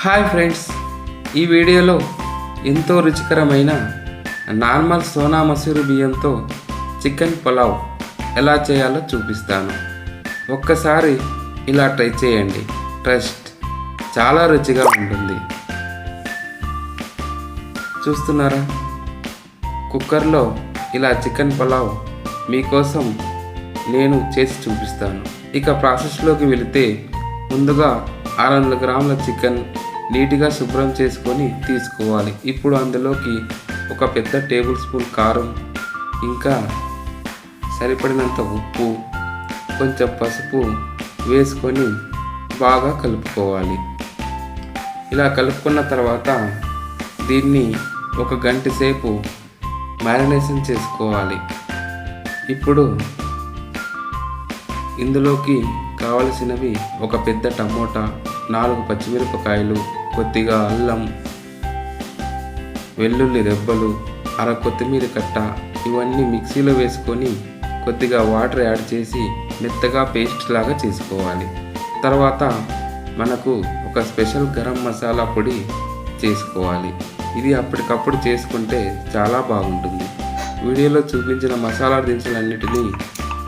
Hi friends ఈ వీడియోలో ఎంతో రుచికరమైన నార్మల్ సోనా మసూరి బియ్యంతో చికెన్ పులావ్ ఎలా చేయాలో చూపిస్తాను. ఒక్కసారి ఇలా ట్రై చేయండి. ట్రస్ట్ చాలా రుచిగా ఉంటుంది. చూస్తున్నారా? కుక్కర్లో ఇలా చికెన్ పులావ్ మీకోసం నేను చేసి చూపిస్తాను. ఇక ప్రాసెస్లోకి వెళితే ముందుగా ఆరు వందల గ్రాముల చికెన్ నీట్గా శుభ్రం చేసుకొని తీసుకోవాలి. ఇప్పుడు అందులోకి ఒక పెద్ద టేబుల్ స్పూన్ కారం ఇంకా సరిపడినంత ఉప్పు కొంచెం పసుపు వేసుకొని బాగా కలుపుకోవాలి. ఇలా కలుపుకున్న తర్వాత దీన్ని ఒక గంట సేపు మ్యారినేషన్ చేసుకోవాలి. ఇప్పుడు ఇందులోకి కావలసినవి ఒక పెద్ద టమోటా నాలుగు పచ్చిమిరపకాయలు కొద్దిగా అల్లం వెల్లుల్లి రెబ్బలు అర కొత్తిమీర కట్ట ఇవన్నీ మిక్సీలో వేసుకొని కొద్దిగా వాటర్ యాడ్ చేసి మెత్తగా పేస్ట్ లాగా చేసుకోవాలి. తర్వాత మనకు ఒక స్పెషల్ గరం మసాలా పొడి చేసుకోవాలి. ఇది అప్పటికప్పుడు చేసుకుంటే చాలా బాగుంటుంది. వీడియోలో చూపించిన మసాలా దినుసులన్నిటినీ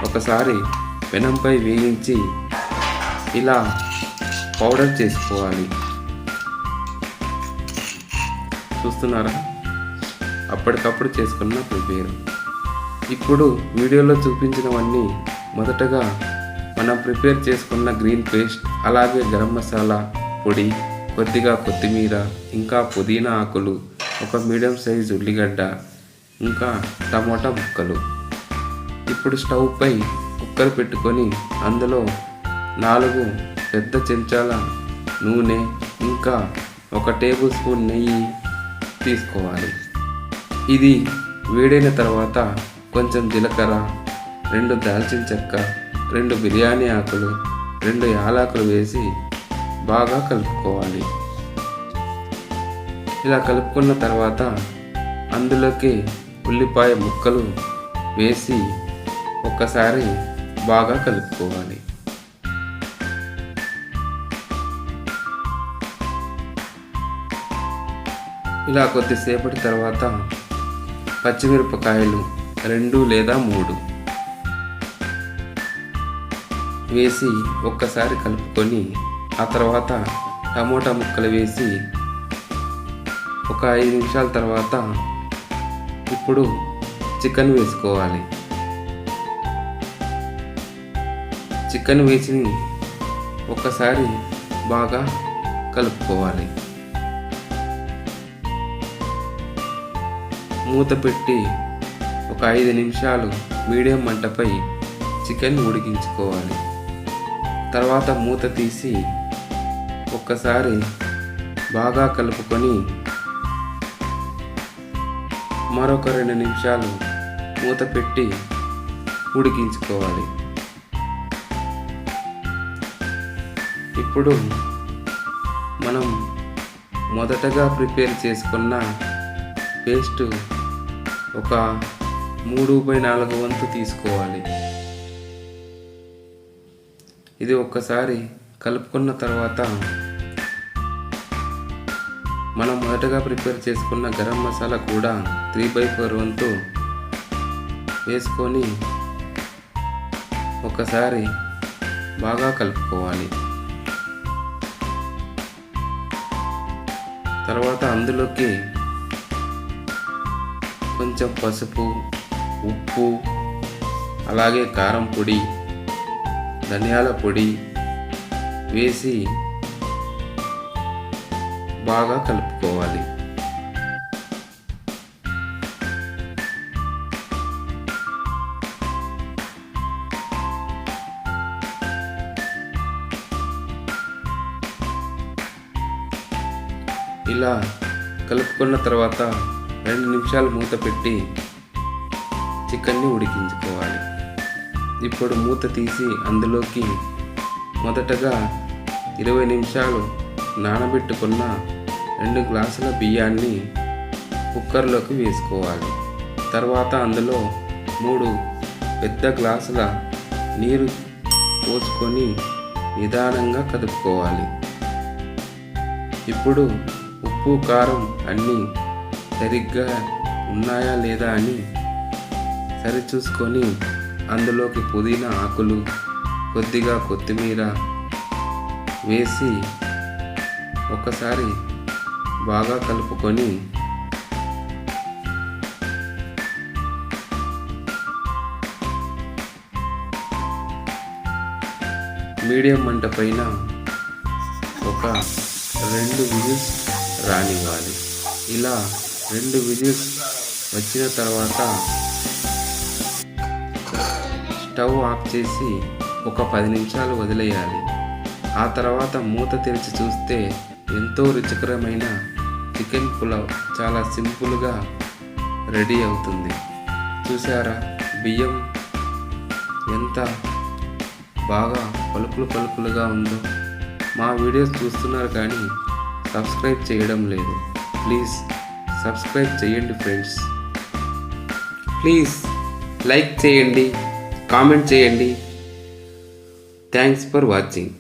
ఒకసారి పెనంపై వేయించి ఇలా పౌడర్ చేసుకోవాలి. చూస్తున్నారా? అప్పటికప్పుడు చేసుకున్న ప్రిపేర్. ఇప్పుడు వీడియోలో చూపించినవన్నీ మొదటగా మనం ప్రిపేర్ చేసుకున్న గ్రీన్ పేస్ట్ అలాగే గరం మసాలా పొడి కొద్దిగా కొత్తిమీర ఇంకా పుదీనా ఆకులు ఒక మీడియం సైజ్ ఉల్లిగడ్డ ఇంకా టమోటా ముక్కలు. ఇప్పుడు స్టవ్పై పై కుక్కర్ పెట్టుకొని అందులో నాలుగు పెద్ద చెంచాల నూనె ఇంకా ఒక టేబుల్ స్పూన్ నెయ్యి తీసుకోవాలి. ఇది వేడైన తర్వాత కొంచెం జీలకర్ర రెండు దాల్చిన చెక్క రెండు బిర్యానీ ఆకులు రెండు యాలకులు వేసి బాగా కలుపుకోవాలి. ఇలా కలుపుకున్న తర్వాత అందులోకి ఉల్లిపాయ ముక్కలు వేసి ఒక్కసారి బాగా కలుపుకోవాలి. ఇలా కొద్దిసేపటి తర్వాత పచ్చిమిరపకాయలు రెండు లేదా మూడు వేసి ఒక్కసారి కలుపుకొని ఆ తర్వాత టమోటా ముక్కలు వేసి ఒక ఐదు నిమిషాల తర్వాత ఇప్పుడు చికెన్ వేసుకోవాలి. చికెన్ వేసి ఒక్కసారి బాగా కలుపుకోవాలి. మూత పెట్టి ఒక ఐదు నిమిషాలు మీడియం మంటపై చికెన్ ఉడికించుకోవాలి. తర్వాత మూత తీసి ఒక్కసారి బాగా కలుపుకొని మరొక రెండు నిమిషాలు మూత పెట్టి ఉడికించుకోవాలి. ఇప్పుడు మనం మొదటగా ప్రిపేర్ చేసుకున్న పేస్ట్ ఒక మూడు బై నాలుగు వంతు తీసుకోవాలి. ఇది ఒక్కసారి కలుపుకున్న తర్వాత మనం మొదటగా ప్రిపేర్ చేసుకున్న గరం మసాలా కూడా త్రీ బై ఫోర్ వంతు వేసుకొని ఒకసారి బాగా కలుపుకోవాలి. తర్వాత అందులోకి కొంచెం పసుపు ఉప్పు అలాగే కారం పొడి ధనియాల పొడి వేసి బాగా కలుపుకోవాలి. ఇలా కలుపుకున్న తర్వాత రెండు నిమిషాలు మూత పెట్టి చికెన్ని ఉడికించుకోవాలి. ఇప్పుడు మూత తీసి అందులోకి మొదటగా ఇరవై నిమిషాలు నానబెట్టుకున్న రెండు గ్లాసుల బియ్యాన్ని కుక్కర్లోకి వేసుకోవాలి. తర్వాత అందులో మూడు పెద్ద గ్లాసుల నీరు పోసుకొని నిదానంగా కదుపుకోవాలి. ఇప్పుడు ఉప్పు కారం అన్నీ సరిగ్గా ఉన్నాయా లేదా అని సరిచూసుకొని అందులోకి పుదీనా ఆకులు కొద్దిగా కొత్తిమీర వేసి ఒకసారి బాగా కలుపుకొని మీడియం మంట పైన ఒక రెండు విజిల్స్ రానివ్వాలి. ఇలా రెండు విజిల్స్ వచ్చిన తర్వాత స్టవ్ ఆఫ్ చేసి ఒక పది నిమిషాలు వదిలేయాలి. ఆ తర్వాత మూత తెరిచి చూస్తే ఎంతో రుచికరమైన చికెన్ పులావ్ చాలా సింపుల్గా రెడీ అవుతుంది. చూసారా? బియ్యం ఎంత బాగా పలుకులు పలుకులుగా ఉందో. మా వీడియోస్ చూస్తున్నారు కానీ సబ్స్క్రైబ్ చేయడం లేదు. ప్లీజ్ సబ్స్క్రైబ్ చేయండి ఫ్రెండ్స్. ప్లీజ్ లైక్ చేయండి కామెంట్ చేయండి. Thanks for watching.